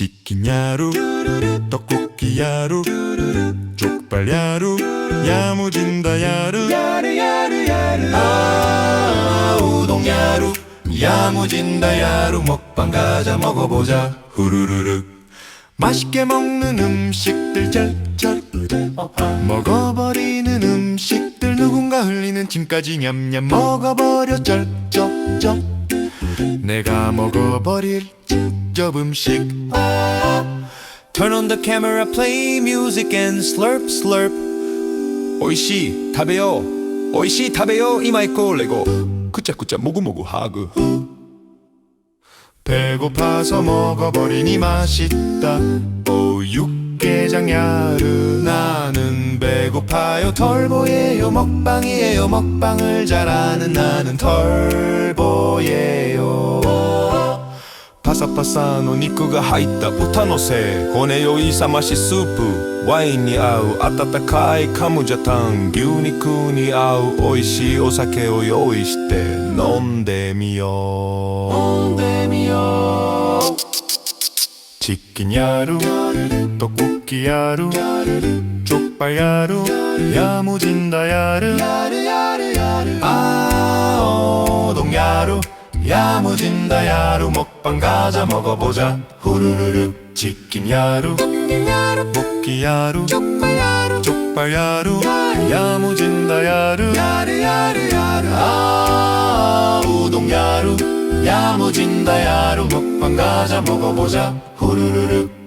치킨 야루 떡볶이 야루 족발 야루 야무진다 야루. 아 우동 야루 야무진다 야루. 먹방 가자 먹어보자. 후루루루. 맛있게 먹는 음식들 절절 먹어버리는 음식들 누군가 흘리는 침까지 냠냠 먹어버려 쩔쩔쩔 내가 먹어버릴 직접 음식 Turn on the camera, play music and slurp slurp. 오이시 타베요. 오이시 타베요. 이마이코 레고. 구짜구짜 모구모구 하그. 배고파서 먹어버리니 맛있다 오 육개장 야르 나는 배고파요 털보예요 먹방이에요 먹방을 잘하는 나는 털보예요 サパサの肉が入った豚のせい。骨酔い覚ましスープ。ワインに合う温かいカムジャタン。牛肉に合う美味しいお酒を用意して飲んでみよう。飲んでみようチキニャルトクキヤルチョッパヤルヤムジンダヤルやるやるやる。あおどんやる。 야무진다 야루. 먹방 가자 먹어보자. 후루루루 치킨 야루. 볶기 야루. 족발 야루. 야무진다 야루. 아 우동 야루. 야무진다 야루. 먹방 가자 먹어보자. 후루루루